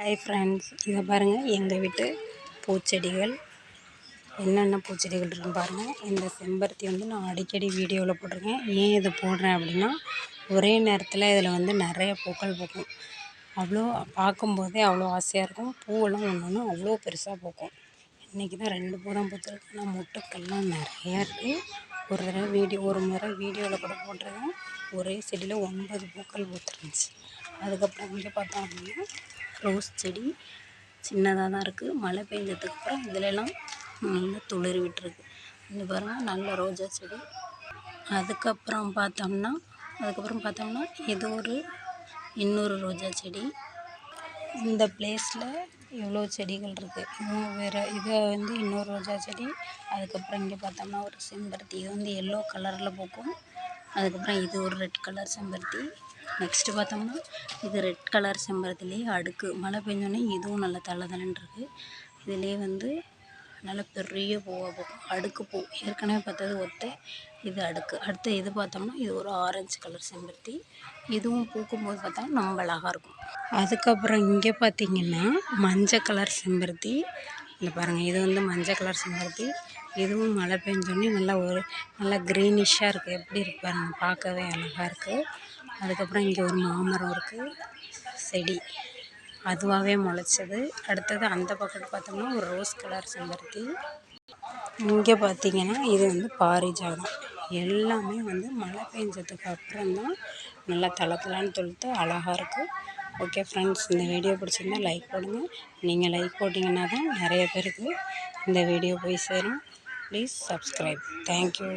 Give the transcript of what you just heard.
Hi friends இதை பாருங்கள் எங்கள் வீட்டு பூச்செடிகள். என்னென்ன பூச்செடிகள் இருக்குன்னு பாருங்கள் இந்த செம்பருத்தி வந்து நான் அடிக்கடி வீடியோவில் போட்டிருக்கேன். ஏன் இதை போடுறேன் அப்படின்னா ஒரே நேரத்தில் இதில் வந்து நிறைய பூக்கள் பூக்கும். அவ்வளோ பார்க்கும்போதே அவ்வளோ ஆசையாக இருக்கும். பூவெல்லாம் ஒன்று ஒன்று அவ்வளோ பெருசாக பூக்கும். இன்றைக்கி தான் ரெண்டு பூ தான் பூத்துருக்கு. ஆனால் மொட்டுக்கள்லாம் நிறையா இருக்குது ஒரு தடவை வீடியோ ஒரு முறை வீடியோவில் கூட போட்டிருக்கேன். ஒரே செடியில் ஒன்பது பூக்கள் பூத்துருந்துச்சு. அதுக்கப்புறம் இங்கே பார்த்தோம் அப்படின்னா ரோஸ் செடி சின்னதாக தான் இருக்குது. மழை பெஞ்சதுக்கப்புறம் இதுலலாம் நல்லா துளிர் விட்டுருக்கு. இந்த பாருங்கள் நல்ல ரோஜா செடி. அதுக்கப்புறம் பார்த்தோம்னா அதுக்கப்புறம் பார்த்தோம்னா இது ஒரு இன்னொரு ரோஜா செடி. இந்த பிளேஸில் இவ்வளோ செடிகள் இருக்குது இன்னும் வேறு இது வந்து இன்னொரு ரோஜா செடி. அதுக்கப்புறம் இங்கே பார்த்தோம்னா ஒரு செம்பருத்தி. இது வந்து எல்லோ கலரில் பூக்கும். அதுக்கப்புறம் இது ஒரு ரெட் கலர் செம்பருத்தி. நெக்ஸ்ட்டு பார்த்தோம்னா இது ரெட் கலர் செம்பரத்துலேயே அடுக்கு. மழை பெஞ்சோடனே இதுவும் நல்லா தலை தலைன்னு இருக்குது இதுலேயே வந்து நல்ல பெரிய பூவாக பூக்கும் அடுக்கு பூ. ஏற்கனவே பார்த்தது ஒத்தை இது அடுக்கு. அடுத்து இது பார்த்தோம்னா இது ஒரு ஆரஞ்சு கலர் செம்பருத்தி. இதுவும் பூக்கும் போது பார்த்தா ரொம்ப அழகாக இருக்கும். அதுக்கப்புறம் இங்கே பார்த்தீங்கன்னா மஞ்சள் கலர் செம்பருத்தி. இல்லை பாருங்கள் இது வந்து மஞ்சள் கலர் செம்பருத்தி. இதுவும் மழை பெஞ்சோடனே நல்லா ஒரு நல்லா க்ரீனிஷ்ஷாக இருக்குது எப்படி இருக்கு பாருங்கள் பார்க்கவே அழகாக இருக்குது அதுக்கப்புறம் இங்கே ஒரு மாமரம் இருக்குது செடி. அதுவாகவே முளைச்சது. அடுத்தது அந்த பக்கத்து பார்த்தோம்னா ஒரு ரோஸ் கலர் செம்பருத்தி. இங்கே பார்த்தீங்கன்னா இது வந்து பாரிஜாதம். எல்லாமே வந்து மழை பெஞ்சதுக்கு அப்புறம் தான் நல்லா தளத்தலான்னு தொழுத்து அழகாக இருக்குது ஓகே ஃப்ரெண்ட்ஸ் இந்த வீடியோ பிடிச்சிருந்தா லைக் போடுங்க. நீங்கள் லைக் போட்டிங்கன்னா தான் நிறைய பேருக்கு இந்த வீடியோ போய் சேரும். Please subscribe thank you